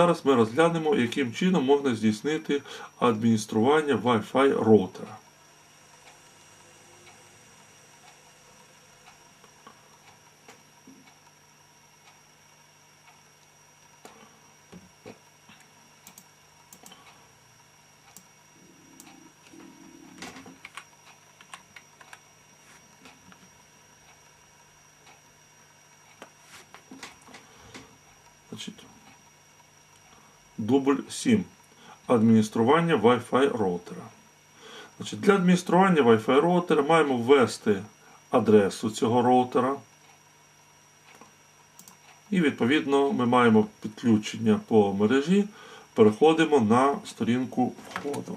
Зараз ми розглянемо, яким чином можна здійснити адміністрування Wi-Fi роутера. Значить, дубль 7. Адміністрування Wi-Fi роутера. Значить, для адміністрування Wi-Fi роутера маємо ввести адресу цього роутера. І відповідно ми маємо підключення по мережі. Переходимо на сторінку входу.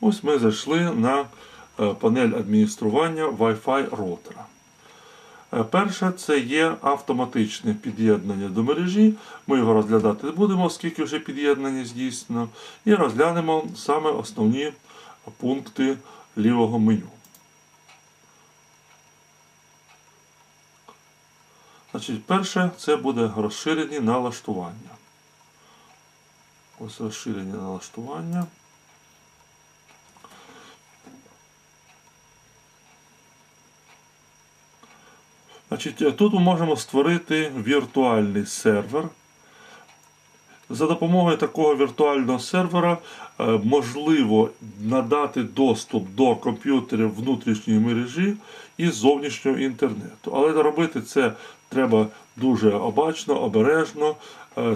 Ось ми зайшли на е, панель адміністрування Wi-Fi роутера. Е, Перше це є автоматичне під'єднання до мережі. Ми його розглядати будемо, оскільки вже під'єднання здійснено. І розглянемо саме основні пункти лівого меню. Значить, перше це буде розширені налаштування. Ось розширені налаштування. Значить, е, тут ми можемо створити віртуальний сервер. За допомогою такого віртуального сервера е, можливо надати доступ до комп'ютерів внутрішньої мережі і зовнішнього інтернету. Але робити це треба дуже обачно, обережно,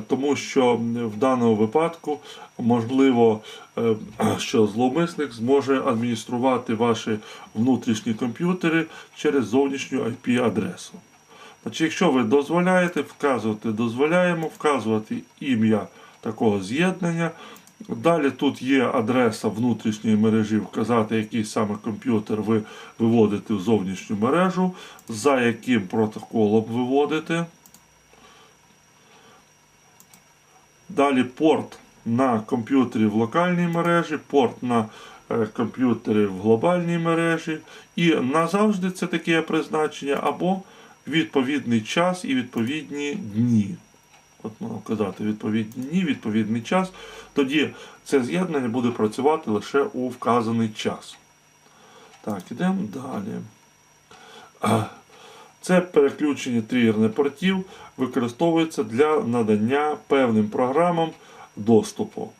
тому що в даному випадку можливо, е, що зловмисник зможе адмініструвати ваші внутрішні комп'ютери через зовнішню IP-адресу. Значить, якщо ви дозволяєте, вказувати дозволяємо, вказувати ім'я такого з'єднання. Далі тут є адреса внутрішньої мережі, вказати, який саме комп'ютер ви виводите в зовнішню мережу, за яким протоколом виводите. Далі порт на комп'ютері в локальній мережі, порт на е, комп'ютері в глобальній мережі. І назавжди це таке призначення, або відповідний час і відповідні дні. От можна вказати відповідні дні, відповідний час. Тоді це з'єднання буде працювати лише у вказаний час. Так, ідемо далі. Це переключення тригерних портів використовується для надання певним програмам доступу.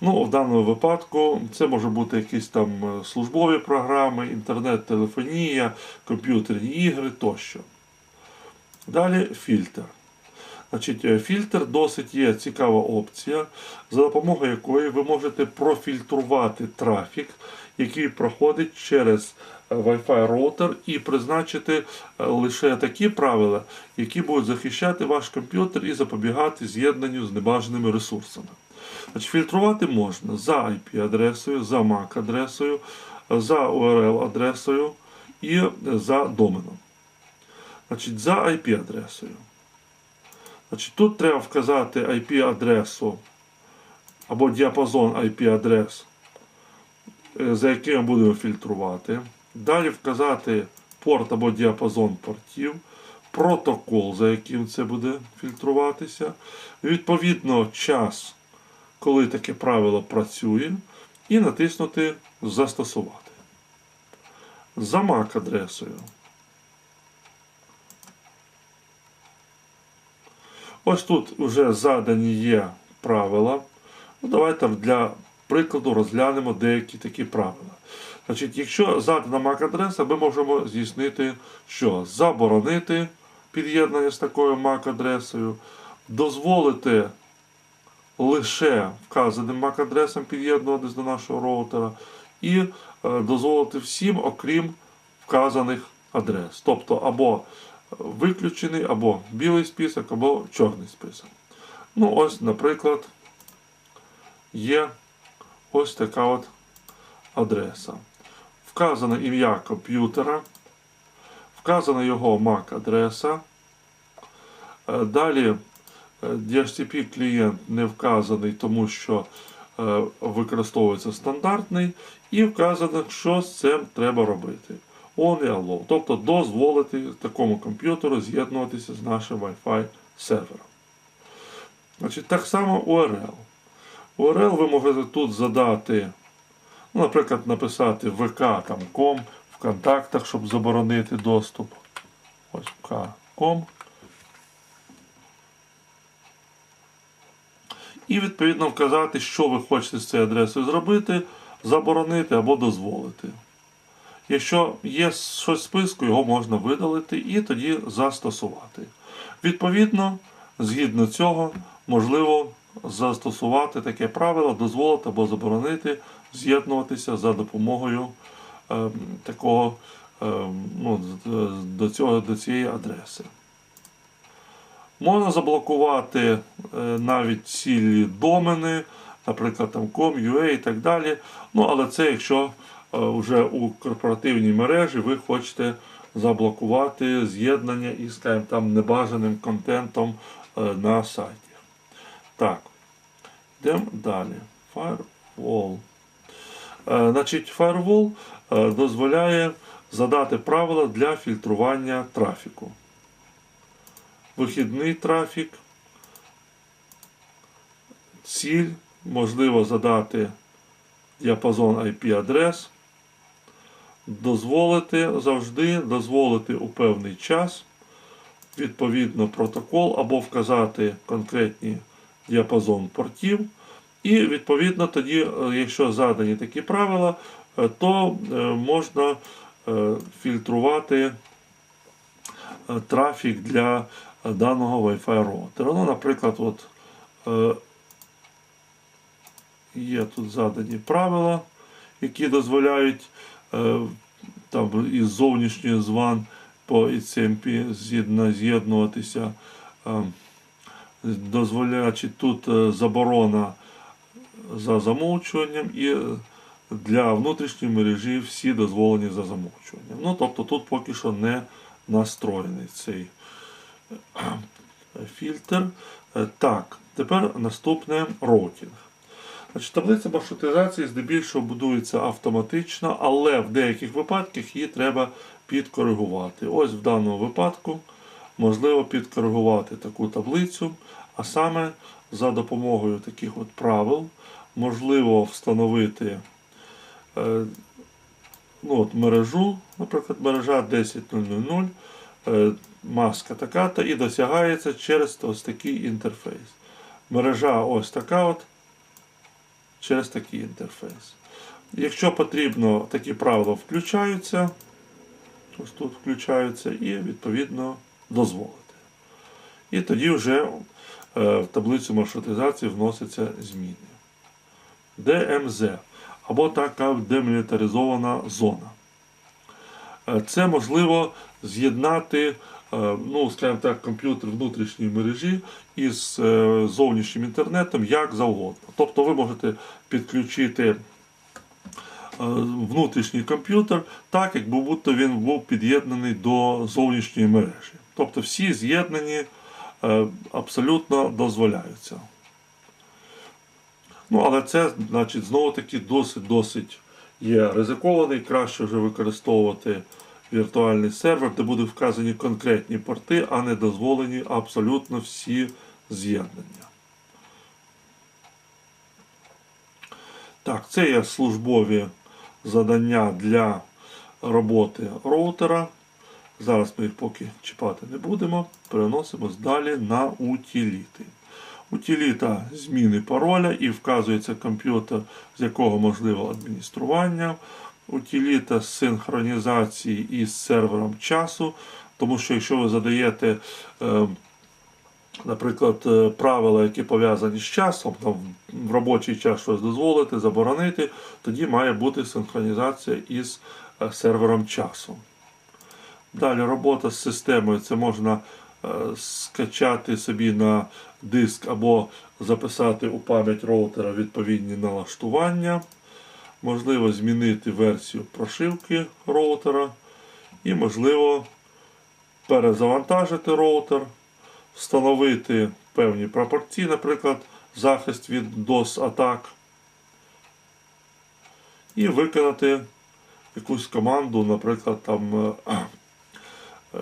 Ну, в даному випадку це може бути якісь там е, службові програми, інтернет-телефонія, комп'ютерні ігри тощо. Далі фільтр. Значить, е, Фільтр досить є цікава опція, за допомогою якої ви можете профільтрувати трафік, який проходить через е, Wi-Fi роутер, і призначити е, лише такі правила, які будуть захищати ваш комп'ютер і запобігати з'єднанню з небажаними ресурсами. Значить, Фільтрувати можна за IP-адресою, за MAC-адресою, за URL-адресою і за доменом. Значить, За IP-адресою. Значить, Тут треба вказати IP-адресу або діапазон IP-адрес, е, за яким ми будемо фільтрувати. Далі вказати порт або діапазон портів, протокол, за яким це буде фільтруватися. Відповідно, час, коли таке правило працює, і натиснути Застосувати. За MAC-адресою. Ось тут вже задані є правила. Ну, Давайте для прикладу розглянемо деякі такі правила. Значить, Якщо задана MAC-адреса, ми можемо здійснити, що заборонити під'єднання з такою MAC-адресою, дозволити лише вказаним MAC-адресам під'єднуватись до нашого роутера, і е, дозволити всім, окрім вказаних адрес. Тобто або виключений або білий список, або чорний список. Ну, ось, наприклад, є ось така от адреса. Вказане ім'я комп'ютера, вказана його MAC-адреса, Е, Далі е, DHCP клієнт не вказаний, тому що е, використовується стандартний, і вказано, що з цим треба робити. On і allow. Тобто дозволити такому комп'ютеру з'єднуватися з нашим Wi-Fi сервером. Значить, так само URL. URL ви можете тут задати, ну, наприклад, написати vk там, com в контактах, щоб заборонити доступ. Ось vk.com. І відповідно вказати, що ви хочете з цією адресою зробити, заборонити або дозволити. Якщо є щось в списку, його можна видалити і тоді застосувати. Відповідно, згідно цього, можливо застосувати таке правило, дозволити або заборонити з'єднуватися за допомогою ем, такого ем, ну, до, цього, до цієї адреси. Можна заблокувати е, навіть цілі домени, наприклад, там com, UA і так далі. Ну, але це якщо е, вже у корпоративній мережі ви хочете заблокувати з'єднання із там небажаним контентом е, на сайті. Так, йдемо далі. Firewall. Е, Значить, Firewall е, дозволяє задати правила для фільтрування трафіку вихідний трафік, ціль, можливо задати діапазон IP-адрес, дозволити завжди дозволити у певний час, відповідно протокол або вказати конкретні діапазон портів. І відповідно тоді, е, якщо задані такі правила, е, то е, можна фільтрувати трафік для даного Wi-Fi роутера. Ну, наприклад, от, є тут задані правила, які дозволяють там, із зовнішньої зван по ICMP з'єднуватися, е, дозволяючи тут е, заборона за замовчуванням і е, для внутрішньої мережі всі дозволені за замовчуванням. Ну, тобто тут поки що не настроєний цей е, фільтр. Так, тепер наступне роутінг. Значить, таблиця маршрутизації здебільшого будується автоматично, але в деяких випадках її треба підкоригувати. Ось в даному випадку можливо підкоригувати таку таблицю, а саме за допомогою таких от правил можливо встановити е, ну, от мережу, наприклад, мережа 10.000, е, маска така-то і досягається через ось такий інтерфейс. Мережа ось така от через такий інтерфейс. Якщо потрібно, такі правила включаються, ось тут включаються і відповідно дозволити. І тоді вже е, в таблицю маршрутизації вносяться зміни. ДМЗ або така демілітаризована зона. Е, Це можливо з'єднати, е, ну, скажімо так, комп'ютер внутрішньої мережі із зовнішнім інтернетом як завгодно. Тобто ви можете підключити внутрішній комп'ютер так, як будто він був під'єднаний до зовнішньої мережі. Тобто всі з'єднані е, абсолютно дозволяються. Ну, але це, значить, знову таки досить-досить є ризикований. Краще вже використовувати віртуальний сервер, де будуть вказані конкретні порти, а не дозволені абсолютно всі з'єднання. Так, це є службові задання для роботи роутера. Зараз ми їх поки чіпати не будемо. Переносимось далі на утиліти. Утиліта зміни пароля і вказується комп'ютер, з якого можливо адміністрування. Утиліта синхронізації із сервером часу. Тому що якщо ви задаєте, е, наприклад, е, правила, які пов'язані з часом, там в робочий час щось дозволити, заборонити, тоді має бути синхронізація із е, сервером часу. Далі робота з системою це можна е, скачати собі на диск або записати у пам'ять роутера відповідні налаштування. Можливо змінити версію прошивки роутера. І можливо перезавантажити роутер, встановити певні прапорці, наприклад, захист від DOS-атак, і виконати якусь команду, наприклад, там е,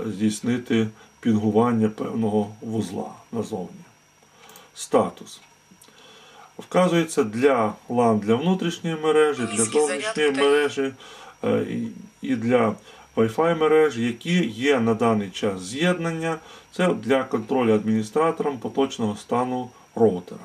здійснити пінгування певного вузла назовні. Статус. Вказується для LAN для внутрішньої мережі, для зовнішньої мережі е, і- для Wi-Fi мережі, які є на даний час з'єднання. Це для контролю адміністратором поточного стану роутера.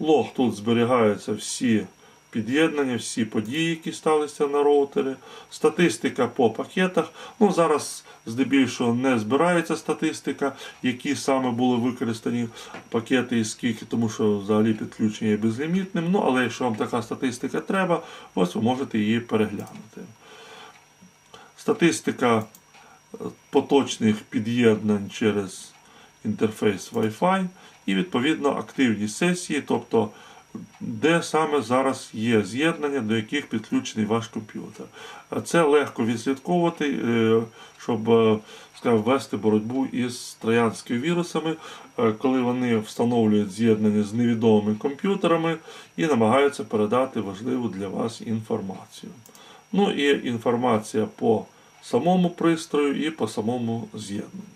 Лог тут зберігаються всі під'єднання, всі події, які сталися на роутері. Статистика по пакетах. Ну, зараз здебільшого не збирається статистика, які саме були використані пакети і скільки, тому що взагалі підключення є безлімітним. Ну, але якщо вам така статистика треба, ось ви можете її переглянути. Статистика е, поточних під'єднань через інтерфейс Wi-Fi і відповідно активні сесії, тобто де саме зараз є з'єднання, до яких підключений ваш комп'ютер. Це легко відслідковувати, е, щоб е, скажімо, вести боротьбу із троянськими вірусами, е, коли вони встановлюють з'єднання з невідомими комп'ютерами і намагаються передати важливу для вас інформацію. Ну і інформація по самому пристрою і по самому з'єднанню.